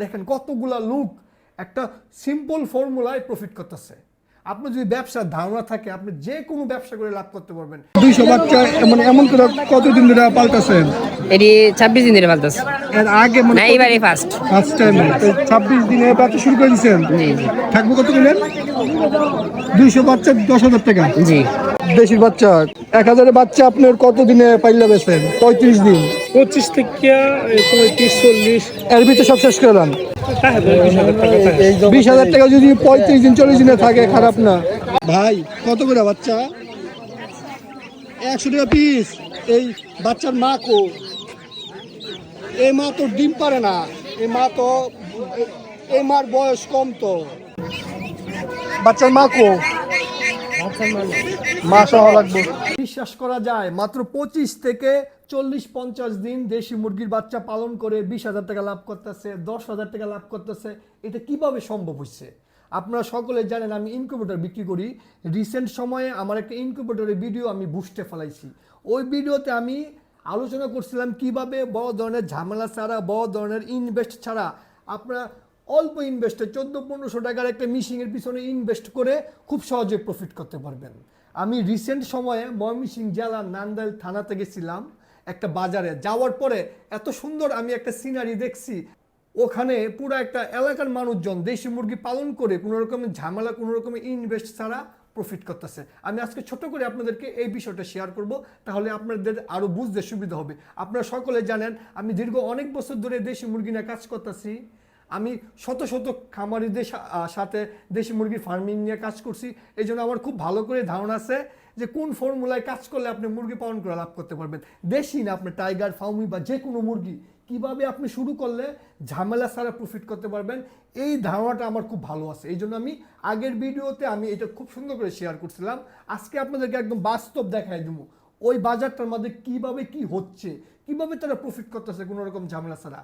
দেখেন কতগুলা লোক একটা সিম্পল ফর্মুলায় প্রফিট করতেছে। আপনার যদি ব্যবসার ধারণা থাকে আপনি যে কোনো ব্যবসা করে লাভ করতে পারবেন। দুইশো বাচ্চা মানে এমন করে কতদিন ধরে পাল্টাছেন এটি ছাব্বিশ দিন ধরে পালতেছে। এর আগে মানে না ফার্স্ট ফার্স্ট টাইম ছাব্বিশ দিনে বাচ্চা শুরু করে জি। থাকব কত কিলেন দুইশো বাচ্চা দশ হাজার টাকা। জি। দেশির বাচ্চা। এক হাজারের বাচ্চা আপনার কত দিনে পাইলা বেছেন পঁয়ত্রিশ দিন। পঁচিশ থেকে পঁয়ত্রিশ চল্লিশ। এর ভিতরে সব শেষ করে দেন। বিশ হাজার টাকা বিশ হাজার টাকা যদি পঁয়ত্রিশ দিন চল্লিশ দিনে থাকে খারাপ না। ভাই কত করে বাচ্চা? একশো টাকা পিস এই বাচ্চার মা কো? এই মা তো ডিম পারে না। এই মা তো এই মার বয়স কম তো। বাচ্চার মা কো? বিশ্বাস করা যায়, মাত্র পঁচিশ থেকে চল্লিশ পঞ্চাশ দিন দেশি মুরগির বাচ্চা পালন করে বিশ হাজার টাকা লাভ করতেছে, দশ হাজার টাকা লাভ করতেছে। এটা কীভাবে সম্ভব হচ্ছে? আপনারা সকলে জানেন, আমি ইনকিউবেটর বিক্রি করি। রিসেন্ট সময়ে আমার একটা ইনকিউবেটরের ভিডিও আমি বুস্টে ফেলাইছি। ওই ভিডিওতে আমি আলোচনা করছিলাম কীভাবে বড় ধরনের ঝামেলা ছাড়া, বড় ধরনের ইনভেস্ট ছাড়া আপনারা অল্প ইনভেস্টে চোদ্দ, পনেরোশো টাকার একটা মিশিংয়ের পিছনে ইনভেস্ট করে খুব সহজে প্রফিট করতে পারবেন। আমি রিসেন্ট সময়ে ময়মনসিংহ জেলা নান্দাইল থানাতে গেছিলাম, একটা বাজারে। যাওয়ার পরে এত সুন্দর আমি একটা সিনারি দেখছি। ওখানে পুরো একটা এলাকার মানুষজন দেশি মুরগি পালন করে কোনো রকমের ঝামেলা, কোনো রকমের ইনভেস্ট ছাড়া প্রফিট করতেছে। আমি আজকে ছোট করে আপনাদেরকে এই বিষয়টা শেয়ার করব, তাহলে আপনাদের আরও বুঝতে সুবিধা হবে। আপনারা সকলে জানেন, আমি দীর্ঘ অনেক বছর ধরে দেশি মুরগি নিয়ে কাজ করতেছি। আমি শত শত খামারিদের সাথে দেশি মুরগির ফার্মিং নিয়ে কাজ করছি। এই জন্য আমার খুব ভালো করে ধারণা আছে যে কোন ফর্মুলায় কাজ করলে আপনি মুরগি পালন করে লাভ করতে পারবেন। দেশি না, আপনি টাইগার ফাউমি বা যে কোনো মুরগি, কীভাবে আপনি শুরু করলে ঝামেলা ছাড়া প্রফিট করতে পারবেন, এই ধারণাটা আমার খুব ভালো আছে। এই জন্য আমি আগের ভিডিওতে আমি এটা খুব সুন্দর করে শেয়ার করছিলাম। আজকে আপনাদেরকে একদম বাস্তব দেখাই দেবো। ওই বাজারটার মধ্যে কীভাবে কি হচ্ছে, কীভাবে তারা প্রফিট করতেছে কোনো রকম ঝামেলা ছাড়া।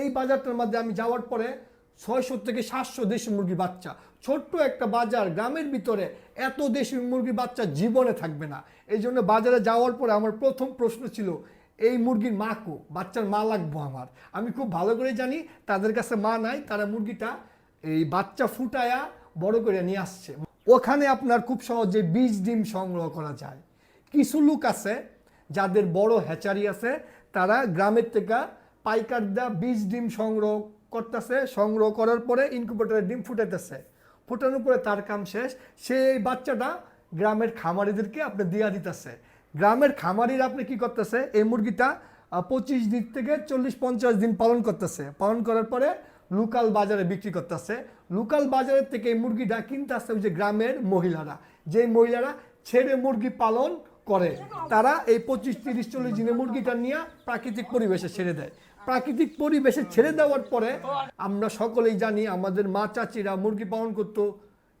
এই বাজারটার মধ্যে আমি যাওয়ার পরে ছয়শো থেকে সাতশো দেশি মুরগির বাচ্চা। ছোট্ট একটা বাজার, গ্রামের ভিতরে এত দেশি মুরগির বাচ্চা জীবনে থাকবে না। এই জন্য বাজারে যাওয়ার পরে আমার প্রথম প্রশ্ন ছিল, এই মুরগির মা কো? বাচ্চার মা লাগবো আমার? আমি খুব ভালো করে জানি, তাদের কাছে মা নাই, তারা মুরগিটা এই বাচ্চা ফুটায়া বড় করে নিয়ে আসছে। ওখানে আপনার খুব সহজে বীজ ডিম সংগ্রহ করা যায়। কিছু লোক আছে, যাদের বড় হ্যাচারি আছে, তারা গ্রামের থেকে পাইকার দা বীজ ডিম সংগ্রহ করতেছে, সংগ্রহ করার পরে ইনকিউবেটরের ডিম ফুটাইতেছে। ফুটানোর পরে তার কাম শেষ। সেই বাচ্চাটা গ্রামের খামারিদেরকে আপনি দিয়া দিতেছে। গ্রামের খামারিরা আপনি কি করতেছে? এই মুরগিটা পঁচিশ দিন থেকে চল্লিশ, পঞ্চাশ দিন পালন করতেছে। পালন করার পরে লোকাল বাজারে বিক্রি করতেছে। লোকাল বাজারের থেকে এই মুরগিটা কিনতে আসছে ওই যে গ্রামের মহিলারা। যে মহিলারা ছেড়ে মুরগি পালন করে, তারা এই পঁচিশ, তিরিশ, চল্লিশ দিনের মুরগিটা নিয়ে প্রাকৃতিক পরিবেশে ছেড়ে দেয়। প্রাকৃতিক পরিবেশে ছেড়ে দেওয়ার পরে আমরা সকলেই জানি আমাদের মা চাচিরা মুরগি পালন করতো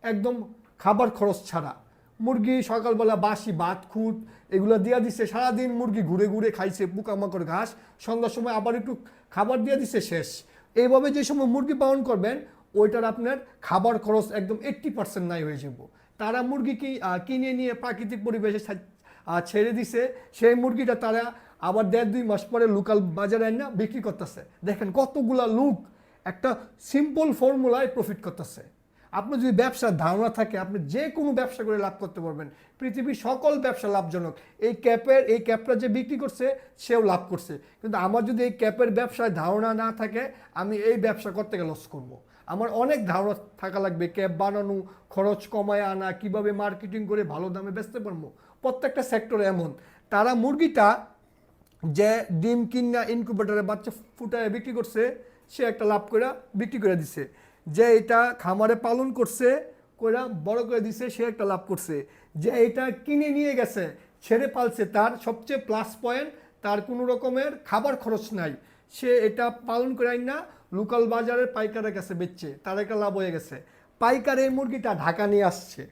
একদম খাবার খরচ ছাড়া। মুরগি সকালবেলা বাসি, ভাত খুঁট এগুলো দিয়া দিছে, সারাদিন মুরগি ঘুরে ঘুরে খাইছে, পোকামাকড়, ঘাস, সন্ধ্যার সময় আবার একটু খাবার দিয়ে দিছে শেষ। এইভাবে যে সময় মুরগি পালন করবেন, ওইটার আপনার খাবার খরচ একদম এইট্টি পার্সেন্ট নাই হয়ে যাব। তারা মুরগি কি কিনে নিয়ে প্রাকৃতিক পরিবেশে ছেড়ে দিছে, সেই মুরগিটা তারা আবার দেড় দুই মাস পরে লোকাল বাজারে না বিক্রি করতেছে। দেখেন কতগুলা লোক একটা সিম্পল ফর্মুলায় প্রফিট করতেছে। আপনার যদি ব্যবসার ধারণা থাকে, আপনি যে কোনো ব্যবসা করে লাভ করতে পারবেন। পৃথিবীর সকল ব্যবসা লাভজনক। এই ক্যাপের, এই ক্যাপটা যে বিক্রি করছে, সেও লাভ করছে। কিন্তু আমার যদি এই ক্যাপের ব্যবসায় ধারণা না থাকে, আমি এই ব্যবসা করতে গেলে লস করব। আমার অনেক ধারণা থাকা লাগবে ক্যাব বানানো, খরচ কমায় আনা, কীভাবে মার্কেটিং করে ভালো দামে বেচতে পারব। প্রত্যেকটা সেক্টরে এমন। তারা মুরগিটা যে ডিম কিনা ইনকিউবেটরে বাচ্চা ফুটায় বিক্রি করছে, সে একটা লাভ করে বিক্রি করে দিছে। যে এটা খামারে পালন করছে, কইরা বড় করে দিছে, সে একটা লাভ করছে। যে এটা কিনে নিয়ে গেছে, ছেড়ে পালছে, তার সবচেয়ে প্লাস পয়েন্ট তার কোনো রকমের খাবার খরচ নাই। সে এটা পালন করে না লোকাল বাজারের পাইকারের কাছে বেচছে, তার একটা লাভ হয়ে গেছে। পাইকার এই মুরগিটা ঢাকা নিয়ে আসছে,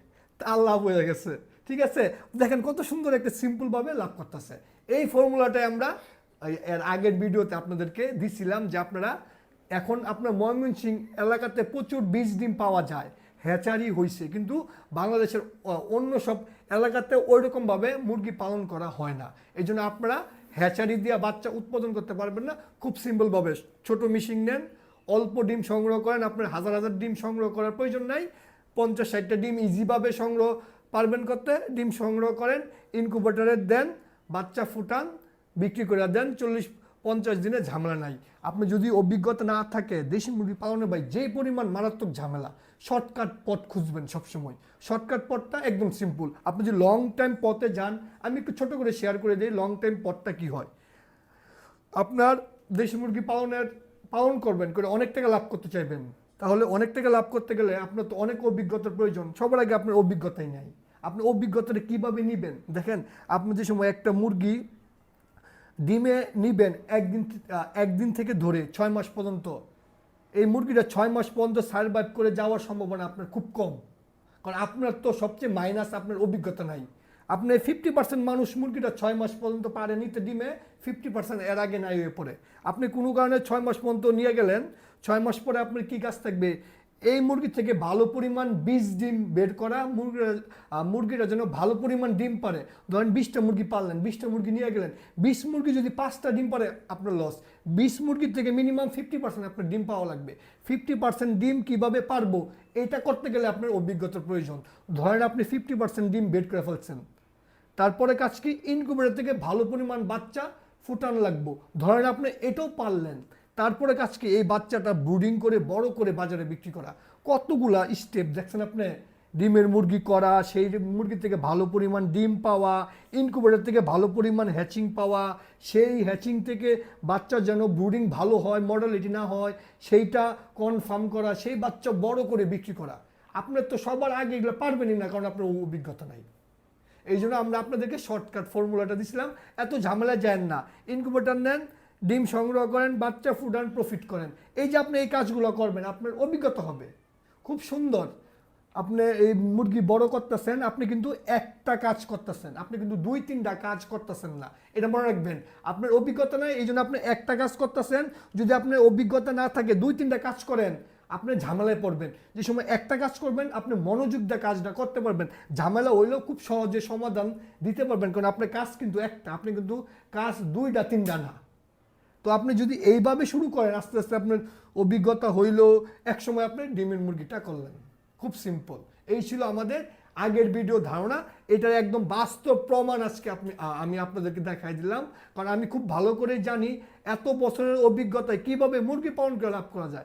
তার লাভ হয়ে গেছে। ঠিক আছে? দেখেন কত সুন্দর একটা সিম্পলভাবে লাভ করতেছে। এই ফর্মুলাটাই আমরা এর আগের ভিডিওতে আপনাদেরকে দিছিলাম যে আপনারা এখন আপনার ময়মনসিং এলাকাতে প্রচুর বীজ ডিম পাওয়া যায়। হ্যাচারি হয়েছে কিন্তু বাংলাদেশের অন্য সব এলাকাতে ওইরকমভাবে মুরগি পালন করা হয় না। এই জন্য আপনারা হ্যাচারি দিয়ে বাচ্চা উৎপাদন করতে পারবেন না। খুব সিম্পলভাবে ছোট মিশিং নেন, অল্প ডিম সংগ্রহ করেন। আপনার হাজার হাজার ডিম সংগ্রহ করার প্রয়োজন নাই। পঞ্চাশ ষাটটা ডিম ইজিভাবে সংগ্রহ পারবেন করতে। ডিম সংগ্রহ করেন ইনকুবেটারে দেন, বাচ্চা ফুটান, বিক্রি করে দেন। চল্লিশ পঞ্চাশ দিনে ঝামেলা নাই। আপনি যদি অভিজ্ঞতা না থাকে, দেশি মুরগি পালনের ভাই, যে পরিমাণ মারাত্মক ঝামেলা, শর্টকাট পথ খুঁজবেন সবসময়। শর্টকাট পথটা একদম সিম্পল আপনি যদি লং টাইম পথে যান, আমি একটু ছোট করে শেয়ার করে দিই লং টাইম পথটা কি হয়? আপনার দেশি মুরগি পালনের, পালন করবেন করে অনেক টাকা লাভ করতে চাইবেন। তাহলে অনেক টাকা লাভ করতে গেলে আপনার তো অনেক অভিজ্ঞতার প্রয়োজন। সবার আগে আপনার অভিজ্ঞতাই নাই। আপনি অভিজ্ঞতাটা কীভাবে নেবেন? দেখেন, আপনি যে সময় একটা মুরগি ডিমে নিবেন একদিন একদিন থেকে ধরে ছয় মাস পর্যন্ত। এই মুরগিটা ছয় মাস পর্যন্ত সার্ভাইভ করে যাওয়ার সম্ভাবনা আপনার খুব কম। কারণ আপনার তো সবচেয়ে মাইনাস আপনার অভিজ্ঞতা নাই। আপনি ফিফটি পার্সেন্ট মানুষ মুরগিটা ছয় মাস পর্যন্ত পারে নিতে ডিমে ফিফটি পার্সেন্ট এর আগে নাই হয়ে পড়ে আপনি কোনো কারণে ছয় মাস পর্যন্ত নিয়ে গেলেন, ছয় মাস পরে আপনার কী গাছ থাকবে? এই মুরগি থেকে ভালো পরিমাণ বীজ ডিম বের করা, মুরগিরা মুরগিরা যেন ভালো পরিমাণ ডিম পারে। ধরেন বিশটা মুরগি পারলেন বিশটা মুরগি নিয়ে গেলেন। বিশ মুরগি যদি পাঁচটা ডিম পারে, আপনার লস বিশ মুরগির থেকে মিনিমাম ফিফটি পার্সেন্ট আপনার ডিম পাওয়া লাগবে। ফিফটি পার্সেন্ট ডিম কীভাবে পারব, এটা করতে গেলে আপনার অভিজ্ঞতার প্রয়োজন। ধরেন আপনি ফিফটি পার্সেন্ট ডিম বের করে ফেলছেন। তারপরে কাজ কি ইনকুবেটর থেকে ভালো পরিমাণ বাচ্চা ফুটান লাগবো। ধরেন আপনি এটাও পারলেন তারপরে কাজ কি এই বাচ্চাটা ব্রুডিং করে, বড় করে বাজারে বিক্রি করা। কতগুলা স্টেপ দেখছেন আপনি? ডিমের মুরগি করা, সেই মুরগি থেকে ভালো পরিমাণ ডিম পাওয়া ইনকুবেটর থেকে ভালো পরিমাণ হ্যাচিং পাওয়া, সেই হ্যাচিং থেকে বাচ্চা যেন ব্রুডিং ভালো হয় মডেলিটি না হয়, সেইটা কনফার্ম করা, সেই বাচ্চা বড় করে বিক্রি করা। আপনার তো সবার আগে এগুলো পারবেনই না, কারণ আপনার অভিজ্ঞতা নাই। এই জন্য আমরা আপনাদেরকে শর্টকাট ফর্মুলাটা দিছিলাম। এত ঝামেলা যায় না। ইনকুবেটর নেন ডিম সংগ্রহ করেন, বাচ্চা ফুডান প্রফিট করেন। এই যে আপনি এই কাজগুলো করবেন, আপনার অভিজ্ঞতা হবে। খুব সুন্দর। আপনি এই মুরগি বড় করতেছেন, আপনি কিন্তু একটা কাজ করতেছেন। আপনি কিন্তু দুই, তিনটা কাজ করতেছেন না। এটা মনে রাখবেন। আপনার অভিজ্ঞতা নাই এই জন্য আপনি একটা কাজ করতেছেন। যদি আপনার অভিজ্ঞতা না থাকে, দুই, তিনটা কাজ করেন, আপনি ঝামেলায় পড়বেন। যে সময় একটা কাজ করবেন, আপনি মনোযোগ দিয়ে কাজটা করতে পারবেন। ঝামেলা হইলেও খুব সহজে সমাধান দিতে পারবেন, কারণ আপনার কাজ কিন্তু একটা, আপনি কিন্তু কাজ দুইটা, তিনটা না। তো আপনি যদি এইভাবে শুরু করেন, আস্তে আস্তে আপনার অভিজ্ঞতা হইল, একসময় আপনি ডিমের মুরগিটা করলেন। খুব সিম্পল এই ছিল আমাদের আগের ভিডিও ধারণা। এটার একদম বাস্তব প্রমাণ আজকে আপনি আমি আপনাদেরকে দেখাই দিলাম। কারণ আমি খুব ভালো করে জানি এত বছরের অভিজ্ঞতায় কীভাবে মুরগি পালন করে লাভ করা যায়।